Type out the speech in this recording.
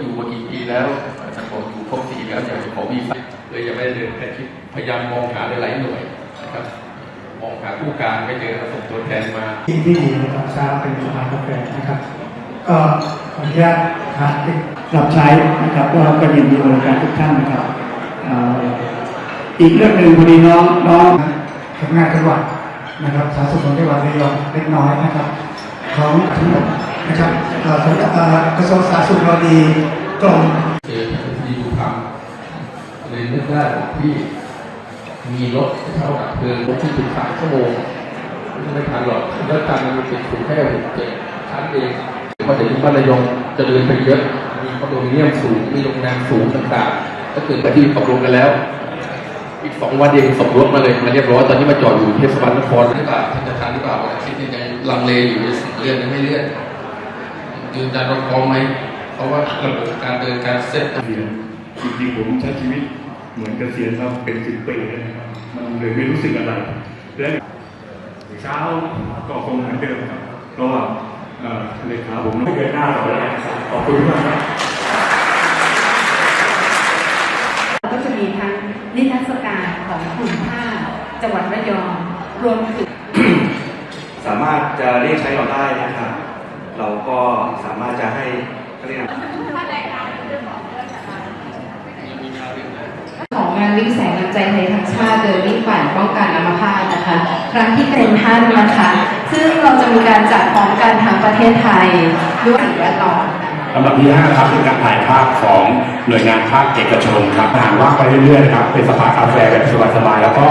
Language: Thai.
อยู่มากี่ปีแล้วสังคมอยู่ครบสี่แล้วอยากจะขอมีไฟเลยยังไม่ได้เดินแต่คิดพยายามมองหาหลายหน่วยนะครับ มองหาผู้การไม่เจอก็ส่งตัวแทนมาที่ที่ดีในตอนเช้าเป็นสภากาแฟนะครับ ก็ขออนุญาตทานรับใช้นะครับก็ก็ยินดีบริการทุกท่านนะครับอีกเรื่องหนึ่งพอดีน้องน้องทำงานจังหวัดนะครับสาธารณสุขของจังหวัดระยองเล็กน้อยนะครับของทั้งหมด นะครับเอ่อสำนักเอ่อกระทรวงสาธารณสุขเราดีกรมเจอทันทีดูทำเลยนึกได้บอกพี่มีรถเท่ากับเพลิงรถที่ถึงสามชั่วโมงไม่ทันหรอกแล้วการมันเป็นสูงแค่หกเจ็ดชั้นเองเพราะเดี๋ยวนี้บ้านระยองเจะเดินไปเยอะ มีคอนโดมิเนียมสูง มีโรงแรมสูงต่างๆ ก็เกิดไปที่ตกลงกันแล้ว อีกสองวันเองส่งรถมาเลยมาเรียบร้อย ตอนนี้มาจอดอยู่เทศบาลนครหรือเปล่าท่านจะทานหรือเปล่าวันอาทิตย์นี้ยังลังเลอยู่จะเลื่อนหรือไม่เลื่อน ยืนยันว่าพร้อมไหม เพราะว่าระบบการเดินการเซ็ตเกษียณจริงๆผมใช้ชีวิตเหมือนเกษียณมาเป็นสิบปีแล้วนะครับมันเลยไม่รู้สึกอะไรและเช้าก็คงเหมือนเดิมครับเพราะว่าเอ่อเลขาผมไม่เกินหน้าเราแล้วนะครับขอบคุณมากครับก็จะมีทั้งนิทรรศการของกลุ่มผ้าจังหวัดระยองรวมถึงสามารถจะเรียกใช้เราได้นะครับ เราก็สามารถจะให้เขาเรียกอะไรของงานวิ่งแสงน้ำใจไทยทั้งชาติเดินวิ่งปั่นป้องกันอัมพาตนะคะ ครั้งที่เป็นท่านนะคะ ซึ่งเราจะมีการจัดพร้อมกันทั้งประเทศไทยด้วยสิ่งแวดล้อมนะคะลำดับที่5ครับเป็นการถ่ายภาพของหน่วยงานภาคเอกชนครับหากว่างไปเรื่อยๆครับเป็นสภากาแฟแบบสบายๆแล้วก็